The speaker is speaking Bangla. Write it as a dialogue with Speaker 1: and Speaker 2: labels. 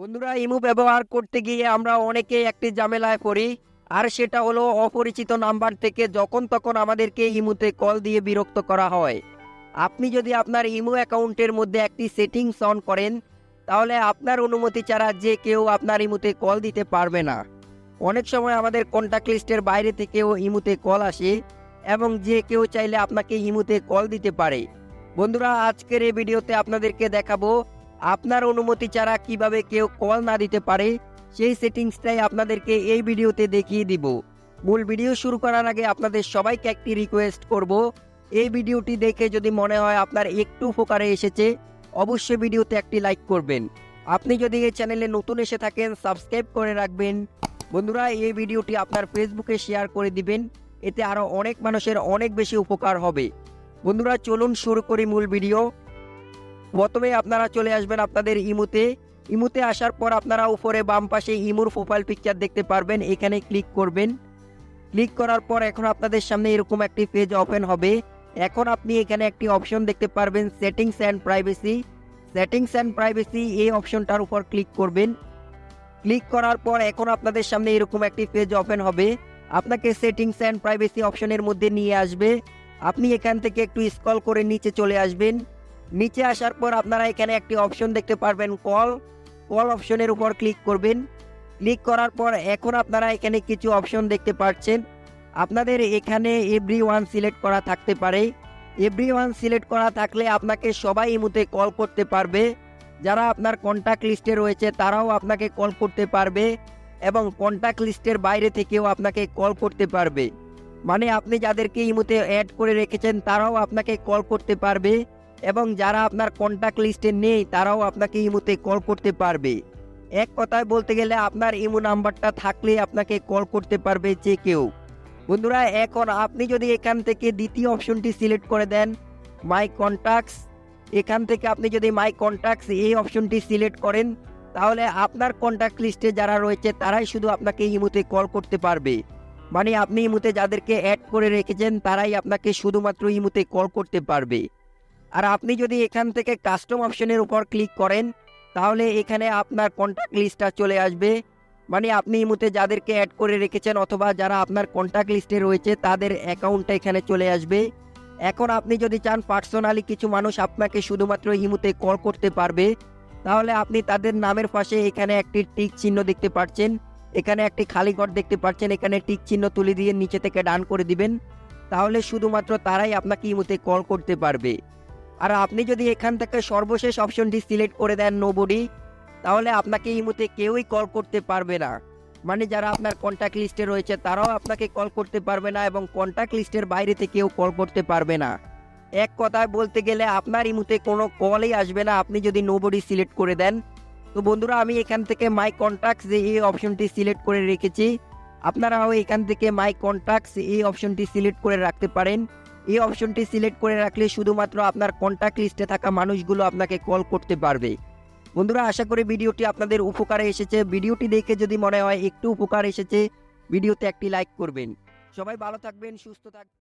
Speaker 1: বন্ধুরা ইমো ব্যবহার করতে গিয়ে আমরা অনেকে একটি ঝামেলায় পড়ি। আর সেটা হলো অপরিচিত নাম্বার থেকে যখন তখন আমাদেরকে ইমুতে কল দিয়ে বিরক্ত করা হয়। আপনি যদি আপনার ইমো অ্যাকাউন্টের মধ্যে একটি সেটিংস অন করেন, তাহলে আপনার অনুমতি ছাড়া যে কেউ আপনার ইমুতে কল দিতে পারবে না। অনেক সময় আমাদের কন্ট্যাক্ট লিস্টের বাইরে থেকেও ইমুতে কল আসে এবং যে কেউ চাইলে আপনাকে ইমুতে কল দিতে পারে। বন্ধুরা, আজকের এই ভিডিওতে আপনাদেরকে দেখাবো আপনার অনুমতি ছাড়া কীভাবে কেউ কল না দিতে পারে, সেই সেটিংসটাই আপনাদেরকে এই ভিডিওতে দেখিয়ে দিব। মূল ভিডিও শুরু করার আগে আপনাদের সবাইকে একটি রিকোয়েস্ট করব। এই ভিডিওটি দেখে যদি মনে হয় আপনার একটু উপকারে এসেছে, অবশ্যই ভিডিওতে একটি লাইক করবেন। আপনি যদি এই চ্যানেলে নতুন এসে থাকেন সাবস্ক্রাইব করে রাখবেন। বন্ধুরা, এই ভিডিওটি আপনার ফেসবুকে শেয়ার করে দিবেন। এতে আরও অনেক মানুষের অনেক বেশি উপকার হবে। বন্ধুরা, চলুন শুরু করি মূল ভিডিও। প্রথমে আপনারা চলে আসবেন আপনাদের ইমুতে। ইমুতে আসার পর আপনারা উপরে বাম পাশে ইমুর প্রোফাইল পিকচার দেখতে পারবেন। এখানে ক্লিক করবেন। ক্লিক করার পর এখন আপনাদের সামনে এরকম একটি পেজ ওপেন হবে। এখন আপনি এখানে একটি অপশন দেখতে পারবেন settings and privacy settings and privacy এই অপশনটার উপর ক্লিক করবেন। ক্লিক করার পর এখন আপনাদের সামনে এরকম একটি পেজ ওপেন হবে। আপনাকে সেটিংস অ্যান্ড প্রাইভেসি অপশনের মধ্যে নিয়ে আসবে। আপনি এখান থেকে একটু স্ক্রল করে নিচে চলে আসবেন। নিচে আসার পর আপনারা এখানে একটি অপশন দেখতে পারবেন কল কল অপশনের উপর ক্লিক করবেন। ক্লিক করার পর এখন আপনারা এখানে কিছু অপশন দেখতে পাচ্ছেন। আপনাদের এখানে এভরি ওয়ান সিলেক্ট করা থাকতে পারে। এভরি ওয়ান সিলেক্ট করা থাকলে আপনাকে সবাই এই মুহূর্তে কল করতে পারবে। যারা আপনার কন্ট্যাক্ট লিস্টে রয়েছে, তারাও আপনাকে কল করতে পারবে এবং কন্ট্যাক্ট লিস্টের বাইরে থেকেও আপনাকে কল করতে পারবে। মানে আপনি যাদেরকে ইমুতে অ্যাড করে রেখেছেন, তারাও আপনাকে কল করতে পারবে। এবং যারা আপনার কন্ট্যাক্ট লিস্টে নেই, তারাও আপনাকে ইমুতে কল করতে পারবে। এক কথায় বলতে গেলে আপনার ইমো নাম্বারটা থাকলে আপনাকে কল করতে পারবে যে কেউ। বন্ধুরা, এখন আপনি যদি এখান থেকে দ্বিতীয় অপশনটি সিলেক্ট করে দেন মাই কন্ট্যাক্টস এখান থেকে আপনি যদি মাই কন্ট্যাক্টস এই অপশনটি সিলেক্ট করেন, তাহলে আপনার কন্ট্যাক্ট লিস্টে যারা রয়েছে, তারাই শুধু আপনাকে ইমুতে কল করতে পারবে। মানে আপনি ইমুতে যাদেরকে অ্যাড করে রেখেছেন, তারাই আপনাকে শুধুমাত্র ইমুতে কল করতে পারবে। আর আপনি যদি এখান থেকে কাস্টম অপশনের উপর ক্লিক করেন, তাহলে এখানে আপনার কন্ট্যাক্ট লিস্টটা চলে আসবে। মানে আপনি এই মুহূর্তে যাদেরকে অ্যাড করে রেখেছেন অথবা যারা আপনার কন্ট্যাক্ট লিস্টে রয়েছে, তাদের অ্যাকাউন্টটা এখানে চলে আসবে। এখন আপনি যদি চান পার্সোনালি কিছু মানুষ আপনাকে শুধুমাত্র ইমুতে কল করতে পারবে, তাহলে আপনি তাদের নামের পাশে এখানে একটি টিক চিহ্ন দেখতে পাচ্ছেন। এখানে একটি খালি ঘর দেখতে পাচ্ছেন, এখানে টিক চিহ্ন তুলে দিয়ে নিচে থেকে ডান করে দিবেন। তাহলে শুধুমাত্র তারাই আপনাকে ইমুতে কল করতে পারবে। আর আপনি যদি এখান থেকে সর্বশেষ অপশনটি সিলেক্ট করে দেন নোবডি তাহলে আপনাকে এই মুহূর্তে কেউই কল করতে পারবে না। মানে যারা আপনার কন্ট্যাক্ট লিস্টে রয়েছে, তারাও আপনাকে কল করতে পারবে না এবং কন্ট্যাক্ট লিস্টের বাইরে থেকেও কল করতে পারবে না। এক কথায় বলতে গেলে আপনার এই মুহূর্তে কোনো কলই আসবে না, আপনি যদি নোবডি সিলেক্ট করে দেন। তো বন্ধুরা, আমি এখান থেকে মাই কন্ট্যাক্টস এই অপশনটি সিলেক্ট করে রেখেছি। আপনারাও এখান থেকে মাই কন্ট্যাক্টস এই অপশনটি সিলেক্ট করে রাখতে পারেন। এই অপশনটি সিলেক্ট করে রাখলে শুধুমাত্র আপনার কন্ট্যাক্ট লিস্টে থাকা মানুষগুলো আপনাকে কল করতে পারবে। বন্ধুরা, আশা করি ভিডিওটি আপনাদের উপকারে এসেছে। ভিডিওটি দেখে যদি মনে হয় একটু উপকার এসেছে, ভিডিওতে একটি লাইক করবেন। সবাই ভালো থাকবেন, সুস্থ থাকবেন